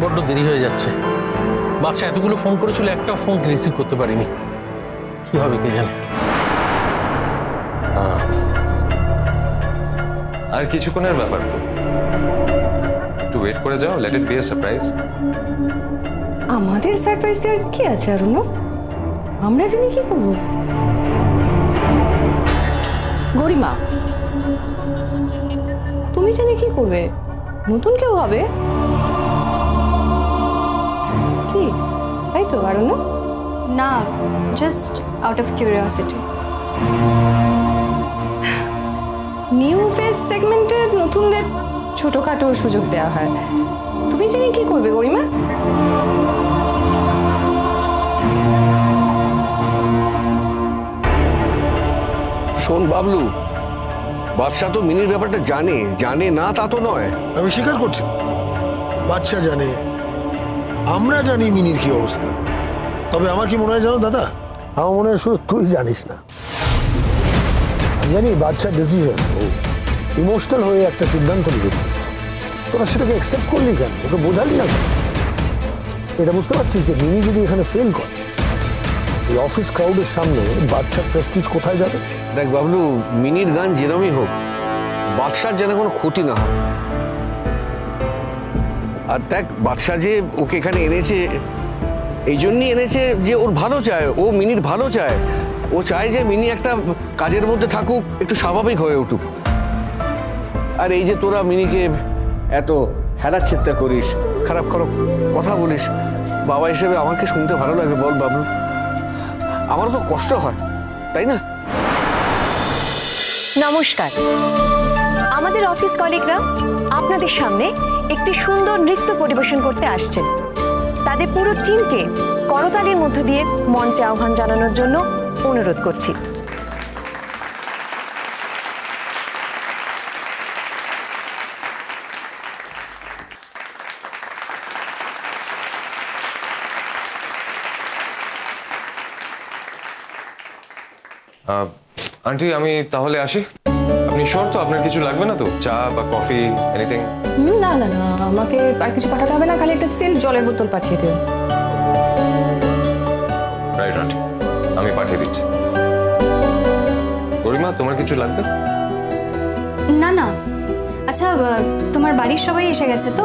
বড্ড দেরি হয়ে যাচ্ছে। বাচ্চা এতগুলো ফোন করেছিল একটা ফোন রিসিভ করতে পারিনি। কি হবে কে জানে? আর কিছুক্ষণের ব্যাপার তো। একটু ওয়েট করে যাও let it be a surprise আমাদের সারপ্রাইজ দেওয়ার কি আছে অরণ্য আমরা জানি কি করব? গরিমা তুমি জানি কি করবে? নতুন কেউ হবে? কি? তাই তো অরণ্য না just out of curiosity new face সেগমেন্টের নতুনদের ছোটখাটো সুযোগ দেওয়া হয়। তুমি জানি কি করবে গরিমা? শোন বাবলু বাদশা তো মিনির ব্যাপারটা জানে। জানে না, তা তো নয়। আমি স্বীকার করছি। বাচ্চা জানে। আমরা জানি মিনির কি অবস্থা। তবে আমার কি মনে হয় জানো দাদা? আমার মনে হয় শুধু তুই জানিস না। জানি বাচ্চার ডিসিশন ও ইমোশনাল হয়ে একটা সিদ্ধান্ত নিয়েছে তোরা সেটাকে অ্যাকসেপ্ট করলি কেন? ওকে বোঝালি না? এটা বুঝতে পারছিস যে মিনি যদি এখানে ফেল করে এই অফিস ক্রাউডের সামনে বাচ্চার প্রেস্টিজ কোথায় যাবে? দেখ বাবলু, মিনির গান যেরমই হোক, বাদশার যেন কোনো ক্ষতি না হয়। আর দেখ, বাদশা যে ওকে এখানে এনেছে, এই জন্যই এনেছে যে ওর ভালো চায়, ও মিনির ভালো চায়। ও চায় যে মিনি একটা কাজের মধ্যে থাকুক, একটু স্বাভাবিক হয়ে উঠুক। আর এই যে তোরা মিনিকে এত হেলাচ্ছেদটা করিস, খারাপ খারাপ কথা বলিস, বাবা হিসেবে আমাকে শুনতে ভালো লাগে, বল বাবলু। আমারও তো কষ্ট হয়, তাই না? নমস্কার। আমাদের অফিস কলিগরা আপনাদের সামনে একটি সুন্দর নৃত্য পরিবেশন করতে আসছেন। তাদের পুরো টিমকে করতালির মধ্য দিয়ে মঞ্চে আহ্বান জানানোর জন্য অনুরোধ করছি। আন্টি আমি তাহলে আসি। আপনি শোর তো আপনার কিছু লাগবে না তো? চা বা কফি এনিথিং না না না আমাকে আর কিছু পাঠাতে হবে না খালি একটা সিল জলের বোতল পাঠিয়ে দিও। রাইট আন্টি আমি পাঠিয়ে দিচ্ছি। গরিমা তোমার কিছু লাগবে? না না। আচ্ছা তোমার বাড়ির সবাই এসে গেছে তো?